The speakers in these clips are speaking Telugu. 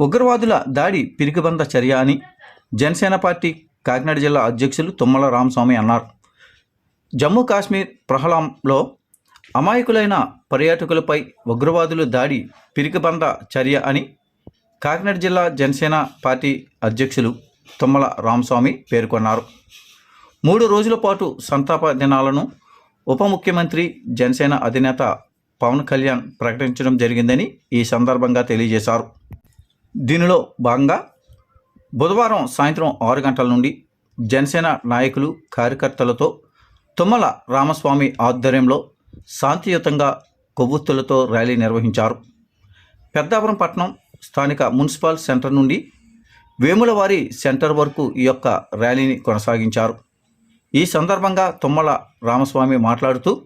ఉగ్రవాదుల దాడి పిరికిబంద చర్య అని జనసేన పార్టీ కాకినాడ జిల్లా అధ్యక్షులు తుమ్మల రామస్వామి అన్నారు. జమ్మూ కాశ్మీర్ ప్రహ్లాంలో అమాయకులైన పర్యాటకులపై ఉగ్రవాదులు దాడి పిరికిబంద చర్య అని కాకినాడ జిల్లా జనసేన పార్టీ అధ్యక్షులు తుమ్మల రామస్వామి పేర్కొన్నారు. మూడు రోజుల పాటు సంతాప దినాలను ఉప ముఖ్యమంత్రి జనసేన అధినేత పవన్ కళ్యాణ్ ప్రకటించడం జరిగిందని ఈ సందర్భంగా తెలియజేశారు. దీనిలో భాగంగా బుధవారం సాయంత్రం ఆరు గంటల నుండి జనసేన నాయకులు కార్యకర్తలతో తుమ్మల రామస్వామి ఆధ్వర్యంలో శాంతియుతంగా కొవ్వొత్తులతో ర్యాలీ నిర్వహించారు. పెద్దాపురం పట్టణం స్థానిక మున్సిపల్ సెంటర్ నుండి వేములవారి సెంటర్ వరకు ఈ యొక్క ర్యాలీని కొనసాగించారు. ఈ సందర్భంగా తుమ్మల రామస్వామి మాట్లాడుతూ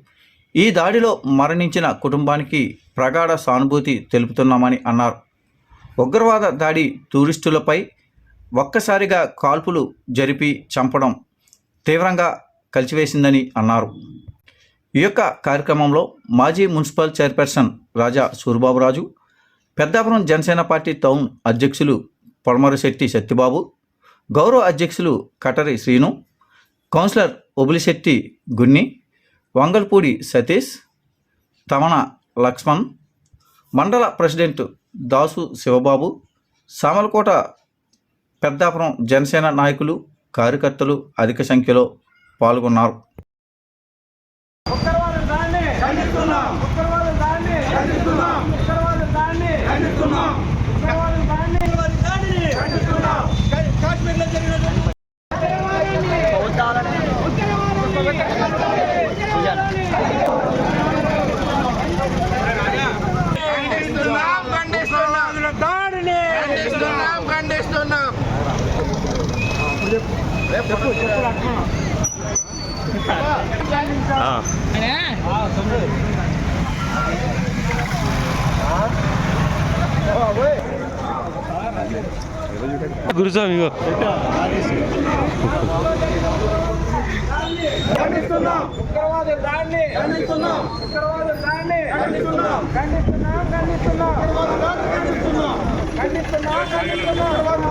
ఈ దాడిలో మరణించిన కుటుంబానికి ప్రగాఢ సానుభూతి తెలుపుతున్నామని అన్నారు. ఉగ్రవాద దాడి టూరిస్టులపై ఒక్కసారిగా కాల్పులు జరిపి చంపడం తీవ్రంగా కలిచివేసిందని అన్నారు. ఈ యొక్క కార్యక్రమంలో మాజీ municipal chairperson Raja Suribaburaju Peddapuram Janasena party town అధ్యక్షులు పొడమరశెట్టి సత్యబాబు గౌరవ అధ్యక్షులు కటరి శ్రీను కౌన్సిలర్ ఒబులిశెట్టి గున్ని వంగల్పూడి సతీష్ తమన లక్ష్మణ్ మండల ప్రెసిడెంట్ దాసు శివబాబు సామలకోట పెద్దాపురం జనసేన నాయకులు కార్యకర్తలు అధిక సంఖ్యలో పాల్గొన్నారు ఉత్తరవాదం దాన్ని ఖండిస్తున్నాం ఉత్తరవాదం దాన్ని ఖండిస్తున్నాం ఉత్తరవాదం దాన్ని ఖండిస్తున్నాం ఉత్తరవాదం దాన్ని దానిని ఖండిస్తున్నాం కాశ్మీర్లో జరిగినటువంటి ఖండిస్తున్నాం ఖండిస్తున్నాం దాడిని ఖండిస్తున్నాం ఖండిస్తున్నాం గురుస్వామి ఇగో. ఖండిస్తున్నాం ఖండిస్తున్నాం ఉగ్రవాదుల దాడిని ఖండిస్తున్నాం ఖండిస్తున్నాం ఖండిస్తున్నాం ఖండిస్తున్నాం ఖండిస్తున్నాం ఖండిస్తున్నాం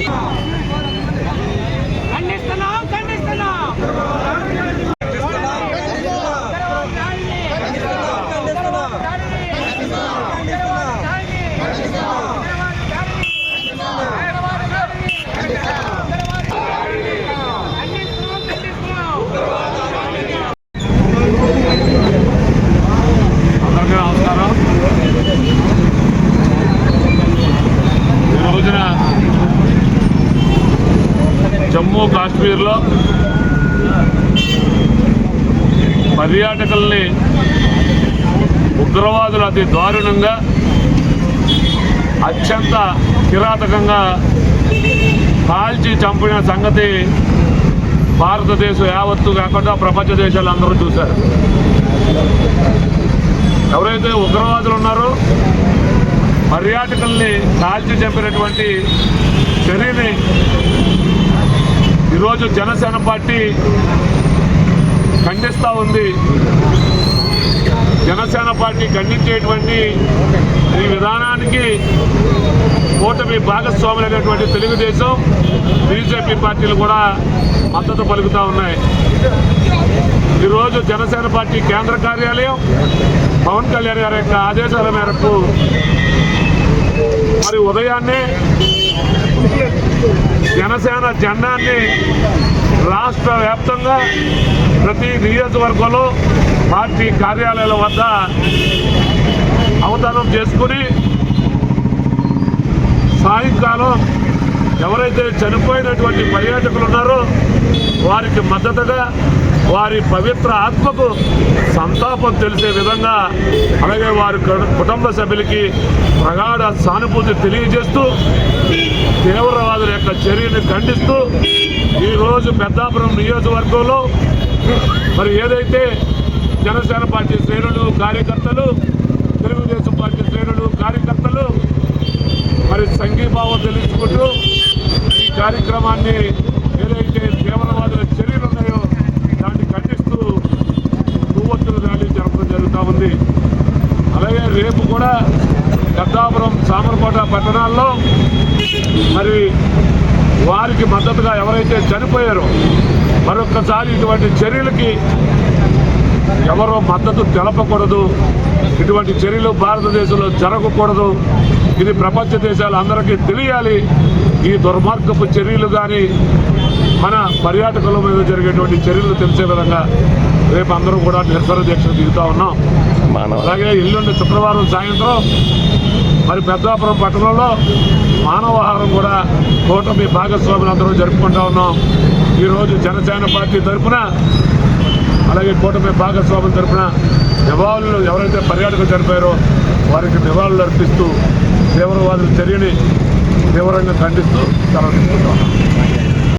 Yeah. కాశ్మీర్లో పర్యాటకుల్ని ఉగ్రవాదులు అతి దారుణంగా అత్యంత కిరాతకంగా కాల్చి చంపిన సంగతి భారతదేశం యావత్తు కాకుండా ప్రపంచ దేశాలు అందరూ చూశారు. ఎవరైతే ఉగ్రవాదులు ఉన్నారో పర్యాటకుల్ని కాల్చి చంపినటువంటి చర్యని ఈరోజు జనసేన పార్టీ ఖండిస్తూ ఉంది. జనసేన పార్టీ ఖండించేటువంటి ఈ విధానానికి కూటమి భాగస్వాములైనటువంటి తెలుగుదేశం బీజేపీ పార్టీలు కూడా మద్దతు పలుకుతూ ఉన్నాయి. ఈరోజు జనసేన పార్టీ కేంద్ర కార్యాలయం పవన్ కళ్యాణ్ గారి యొక్క ఆదేశాల మేరకు మరి ఉదయాన్నే జనసేన జెండాన్ని రాష్ట్ర వ్యాప్తంగా ప్రతి నియోజకవర్గంలో పార్టీ కార్యాలయాల వద్ద అవతరణం చేసుకుని సాయంకాలం ఎవరైతే చనిపోయినటువంటి పర్యాటకులు ఉన్నారో వారికి మద్దతుగా వారి పవిత్ర ఆత్మకు సంతాపం తెలిసే విధంగా అలాగే వారి కుటుంబ సభ్యులకి ప్రగాఢ సానుభూతి తెలియజేస్తూ తీవ్రవాదుల యొక్క చర్యను ఖండిస్తూ ఈరోజు పెద్దాపురం నియోజకవర్గంలో మరి ఏదైతే జనసేన పార్టీ శ్రేణులు కార్యకర్తలు తెలుగుదేశం పార్టీ శ్రేణులు కార్యకర్తలు మరి సంఘీభావం తెలుసుకుంటూ ఈ కార్యక్రమాన్ని ఏదైతే తీవ్రవాదుల చర్యలు ఉన్నాయో దాన్ని ఖండిస్తూ కొవ్వొత్తుల ర్యాలీ జరపడం జరుగుతూ ఉంది. అలాగే రేపు కూడా పెద్దాపురం సామర్కోట పట్టణాల్లో మరి వారికి మద్దతుగా ఎవరైతే చనిపోయారో మరొక్కసారి ఇటువంటి చర్యలకి ఎవరో మద్దతు తెలపకూడదు. ఇటువంటి చర్యలు భారతదేశంలో జరగకూడదు. ఇది ప్రపంచ దేశాలు అందరికీ తెలియాలి. ఈ దుర్మార్గపు చర్యలు కానీ మన పర్యాటకుల మీద జరిగేటువంటి చర్యలు తెలిసే విధంగా రేపు అందరూ కూడా నిరసన దీక్ష దిగుతా ఉన్నాం. అలాగే ఎల్లుండి శుక్రవారం సాయంత్రం మరి పెద్దాపురం పట్టణంలో మానవహారం కూడా కూటమి భాగస్వాములు అందరూ జరుపుకుంటా ఉన్నాం. ఈరోజు జనసేన పార్టీ తరఫున అలాగే కూటమి భాగస్వాముల తరఫున నివాళులు ఎవరైతే పర్యాటకులు చనిపోయారో వారికి నివాళులు అర్పిస్తూ తీవ్రవాదుల చర్యని తీవ్రంగా ఖండిస్తూ సెలవు తీసుకుంటా ఉన్నాం.